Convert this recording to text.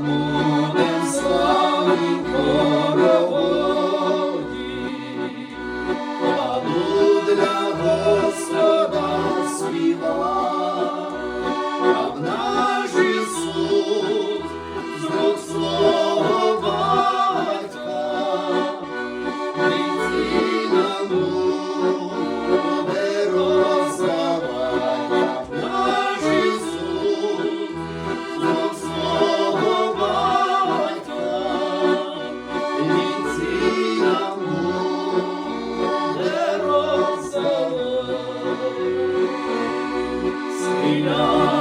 будем славні для Господа співа, Sina.